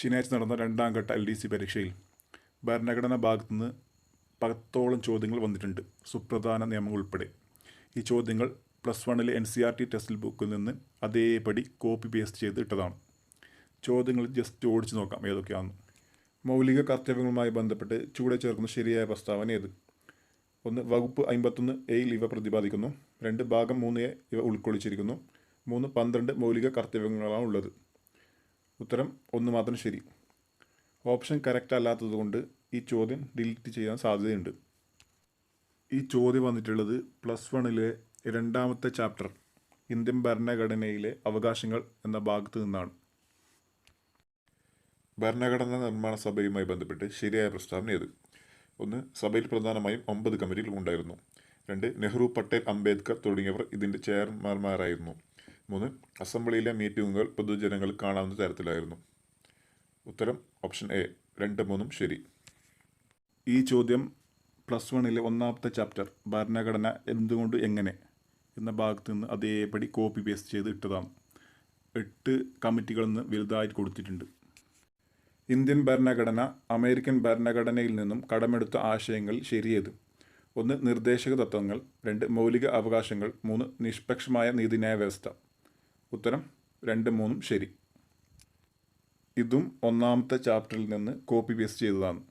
ശനിയാഴ്ച നടന്ന രണ്ടാം ഘട്ട എൽ ഡി സി പരീക്ഷയിൽ ഭരണഘടനാ ഭാഗത്തു നിന്ന് പത്തോളം ചോദ്യങ്ങൾ വന്നിട്ടുണ്ട്. സുപ്രധാന നിയമങ്ങൾ ഉൾപ്പെടെ. ഈ ചോദ്യങ്ങൾ പ്ലസ് വണ്ണിലെ N C R T text ബുക്കിൽ നിന്ന് അതേപടി കോപ്പി പേസ്റ്റ് ചെയ്ത് ഇട്ടതാണ് ചോദ്യങ്ങൾ ജസ്റ്റ് ഓടിച്ചു നോക്കാം ഏതൊക്കെയാണെന്ന്. മൗലിക കർത്തവ്യങ്ങളുമായി ബന്ധപ്പെട്ട് ചൂടെ ചേർക്കുന്ന ശരിയായ പ്രസ്താവന ഏത്? ഒന്ന് വകുപ്പ് അമ്പത്തൊന്ന് എയിൽ ഇവ പ്രതിപാദിക്കുന്നു. രണ്ട് ഭാഗം മൂന്ന് ഇവ ഉൾക്കൊള്ളിച്ചിരിക്കുന്നു. മൂന്ന് പന്ത്രണ്ട് മൗലിക കർത്തവ്യങ്ങളാണ് ഉള്ളത് ഉത്തരം ഒന്ന് മാത്രം ശരി. ഓപ്ഷൻ കറക്റ്റ് അല്ലാത്തതുകൊണ്ട് ഈ ചോദ്യം ഡിലീറ്റ് ചെയ്യാൻ സാധ്യതയുണ്ട്. ഈ ചോദ്യം വന്നിട്ടുള്ളത് പ്ലസ് വണ്ണിലെ രണ്ടാമത്തെ ചാപ്റ്റർ ഇന്ത്യൻ ഭരണഘടനയിലെ അവകാശങ്ങൾ എന്ന ഭാഗത്ത് നിന്നാണ്. ഭരണഘടനാ നിർമ്മാണ സഭയുമായി ബന്ധപ്പെട്ട് ശരിയായ പ്രസ്താവന ഏത്? ഒന്ന് സഭയിൽ പ്രധാനമായും ഒമ്പത് കമ്മിറ്റികൾ ഉണ്ടായിരുന്നു. രണ്ട് നെഹ്റു പട്ടേൽ അംബേദ്കർ തുടങ്ങിയവർ ഇതിന്റെ ചെയർമാൻമാരായിരുന്നു. മൂന്ന്. അസംബ്ലിയിലെ മീറ്റിങ്ങുകൾ പൊതുജനങ്ങൾ കാണാവുന്ന തരത്തിലായിരുന്നു. ഉത്തരം ഓപ്ഷൻ എ. രണ്ട് മൂന്നും ശരി. ഈ ചോദ്യം പ്ലസ് വണ്ണിലെ ഒന്നാമത്തെ ചാപ്റ്റർ ഭരണഘടന എന്തുകൊണ്ട് എങ്ങനെ എന്ന ഭാഗത്ത് നിന്ന് അതേപടി കോപ്പി പേസ്റ്റ് ചെയ്ത് ഇട്ടതാണ്. എട്ട് കമ്മിറ്റികളിൽ നിന്ന് വലുതായിട്ട് കൊടുത്തിട്ടുണ്ട്. ഇന്ത്യൻ ഭരണഘടന അമേരിക്കൻ ഭരണഘടനയിൽ നിന്നും കടമെടുത്ത ആശയങ്ങൾ ശരിയേത്. ഒന്ന് നിർദ്ദേശക തത്വങ്ങൾ. രണ്ട് മൗലിക അവകാശങ്ങൾ. മൂന്ന് നിഷ്പക്ഷമായ നീതിന്യായ വ്യവസ്ഥ. ഉത്തരം രണ്ട് മൂന്നും ശരി. ഇതും ഒന്നാമത്തെ ചാപ്റ്ററിൽ നിന്ന് കോപ്പി പേസ്റ്റ് ചെയ്തതാണ്.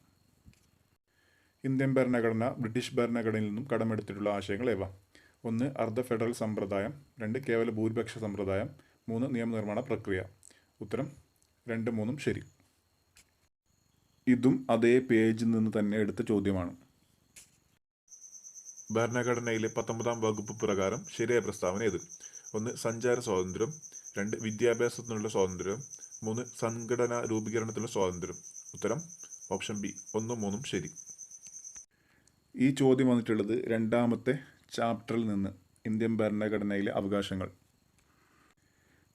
ഇന്ത്യൻ ഭരണഘടന ബ്രിട്ടീഷ് ഭരണഘടനയിൽ നിന്നും കടമെടുത്തിട്ടുള്ള ആശയങ്ങൾ ഏവ ഒന്ന് അർദ്ധ ഫെഡറൽ സമ്പ്രദായം. രണ്ട് കേവല ഭൂരിപക്ഷ സമ്പ്രദായം. മൂന്ന് നിയമനിർമ്മാണ പ്രക്രിയ. ഉത്തരം രണ്ട് മൂന്നും ശരി. ഇതും അതേ പേജിൽ നിന്ന് തന്നെ എടുത്ത ചോദ്യമാണ്. ഭരണഘടനയിലെ പത്തൊമ്പതാം വകുപ്പ് പ്രകാരം ശരിയായ പ്രസ്താവന ഏത്? ഒന്ന് സഞ്ചാര സ്വാതന്ത്ര്യം രണ്ട് വിദ്യാഭ്യാസത്തിനുള്ള സ്വാതന്ത്ര്യം മൂന്ന് സംഘടനാ രൂപീകരണത്തിനുള്ള സ്വാതന്ത്ര്യം. ഉത്തരം ഓപ്ഷൻ ബി. ഒന്നും മൂന്നും ശരി. ഈ ചോദ്യം വന്നിട്ടുള്ളത് രണ്ടാമത്തെ ചാപ്റ്ററിൽ നിന്ന് ഇന്ത്യൻ ഭരണഘടനയിലെ അവകാശങ്ങൾ.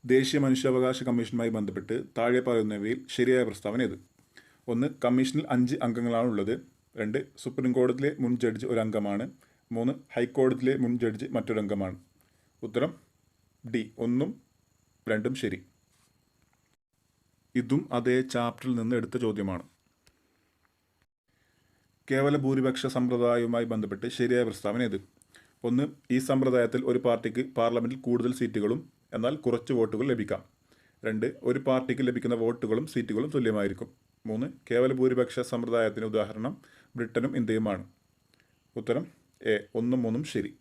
ദേശീയ മനുഷ്യാവകാശ കമ്മീഷനുമായി ബന്ധപ്പെട്ട് താഴെ പറയുന്നവയിൽ ശരിയായ പ്രസ്താവന ഇത്. ഒന്ന് കമ്മീഷനിൽ അഞ്ച് അംഗങ്ങളാണുള്ളത് രണ്ട് സുപ്രീം കോടതിയിലെ മുൻ ജഡ്ജ് ഒരു അംഗമാണ് മൂന്ന് ഹൈക്കോടതിയിലെ മുൻ ജഡ്ജ് മറ്റൊരു അംഗമാണ് ഉത്തരം ഡി ഒന്നും രണ്ടും ശരി. ഇതും അതേ ചാപ്റ്ററിൽ നിന്ന് എടുത്ത ചോദ്യമാണ്. കേവല ഭൂരിപക്ഷ സമ്പ്രദായവുമായി ബന്ധപ്പെട്ട് ശരിയായ പ്രസ്താവന ഇത് ഒന്ന് ഈ സമ്പ്രദായത്തിൽ ഒരു പാർട്ടിക്ക് പാർലമെന്റിൽ കൂടുതൽ സീറ്റുകളും എന്നാൽ കുറച്ച് വോട്ടുകൾ ലഭിക്കാം. രണ്ട് ഒരു പാർട്ടിക്ക് ലഭിക്കുന്ന വോട്ടുകളും സീറ്റുകളും തുല്യമായിരിക്കും. മൂന്ന് കേവല ഭൂരിപക്ഷ സമ്പ്രദായത്തിന് ഉദാഹരണം ബ്രിട്ടനും ഇന്ത്യയുമാണ്. ഉത്തരം എ ഒന്നും മൂന്നും ശരി.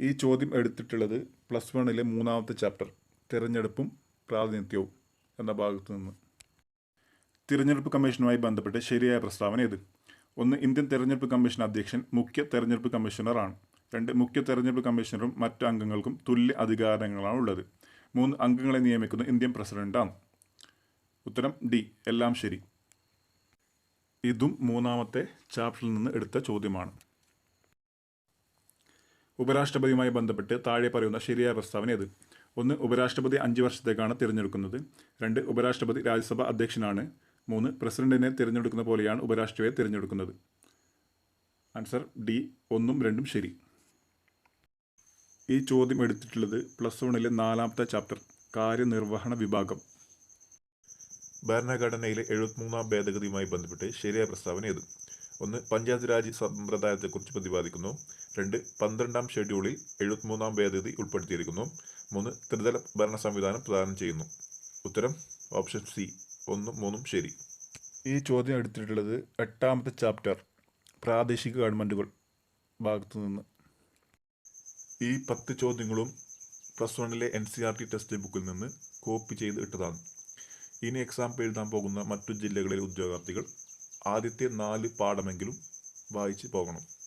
ഈ ചോദ്യം എടുത്തിട്ടുള്ളത് പ്ലസ് വണ്ണിലെ മൂന്നാമത്തെ ചാപ്റ്റർ തിരഞ്ഞെടുപ്പും പ്രാതിനിധ്യവും എന്ന ഭാഗത്തു നിന്ന്. തിരഞ്ഞെടുപ്പ് കമ്മീഷനുമായി ബന്ധപ്പെട്ട് ശരിയായ പ്രസ്താവന ഇത്. ഒന്ന് ഇന്ത്യൻ തെരഞ്ഞെടുപ്പ് കമ്മീഷൻ അധ്യക്ഷൻ മുഖ്യ തെരഞ്ഞെടുപ്പ് കമ്മീഷണറാണ് രണ്ട് മുഖ്യ തെരഞ്ഞെടുപ്പ് കമ്മീഷണറും മറ്റ് അംഗങ്ങൾക്കും തുല്യ അധികാരങ്ങളാണ് ഉള്ളത്. മൂന്ന് അംഗങ്ങളെ നിയമിക്കുന്ന ഇന്ത്യൻ പ്രസിഡന്റാണ് ഉത്തരം ഡി എല്ലാം ശരി. ഇതും മൂന്നാമത്തെ ചാപ്റ്ററിൽ നിന്ന് എടുത്ത ചോദ്യമാണ്. ഉപരാഷ്ട്രപതിയുമായി ബന്ധപ്പെട്ട് താഴെ പറയുന്ന ശരിയായ പ്രസ്താവന ഏത്? ഒന്ന് ഉപരാഷ്ട്രപതി അഞ്ച് വർഷത്തേക്കാണ് തിരഞ്ഞെടുക്കുന്നത്. രണ്ട് ഉപരാഷ്ട്രപതി രാജ്യസഭ അധ്യക്ഷനാണ്. മൂന്ന് പ്രസിഡന്റിനെ തിരഞ്ഞെടുക്കുന്ന പോലെയാണ് ഉപരാഷ്ട്രപതിയെ തിരഞ്ഞെടുക്കുന്നത്. ആൻസർ ഡി ഒന്നും രണ്ടും ശരി. ഈ ചോദ്യം എടുത്തിട്ടുള്ളത് പ്ലസ് വണ്ണിലെ നാലാമത്തെ ചാപ്റ്റർ കാര്യനിർവഹണ വിഭാഗം. ഭരണഘടനയിലെ എഴുപത്തിമൂന്നാം ഭേദഗതിയുമായി ബന്ധപ്പെട്ട് ശരിയായ പ്രസ്താവന ഏത്? ഒന്ന് പഞ്ചായത്ത് രാജ് സമ്പ്രദായത്തെക്കുറിച്ച് പ്രതിപാദിക്കുന്നു. രണ്ട് പന്ത്രണ്ടാം ഷെഡ്യൂളിൽ എഴുപത്തിമൂന്നാം ഭേദഗതി ഉൾപ്പെടുത്തിയിരിക്കുന്നു. മൂന്ന് ത്രിതല ഭരണ സംവിധാനം പ്രദാനം ചെയ്യുന്നു. ഉത്തരം ഓപ്ഷൻ സി. ഒന്നും മൂന്നും ശരി. ഈ ചോദ്യം എടുത്തിട്ടുള്ളത് എട്ടാമത്തെ ചാപ്റ്റർ പ്രാദേശിക ഗവൺമെന്റുകൾ ഭാഗത്തു നിന്ന്. ഈ പത്ത് ചോദ്യങ്ങളും പ്ലസ് വണ്ണിലെ N C R T text ബുക്കിൽ നിന്ന് കോപ്പി ചെയ്ത് ഇട്ടതാണ്. ഇനി എക്സാം എഴുതാൻ പോകുന്ന മറ്റു ജില്ലകളിലെ ഉദ്യോഗാർത്ഥികൾ ആദ്യത്തെ നാല് പാഠമെങ്കിലും വായിച്ച് പോകണം.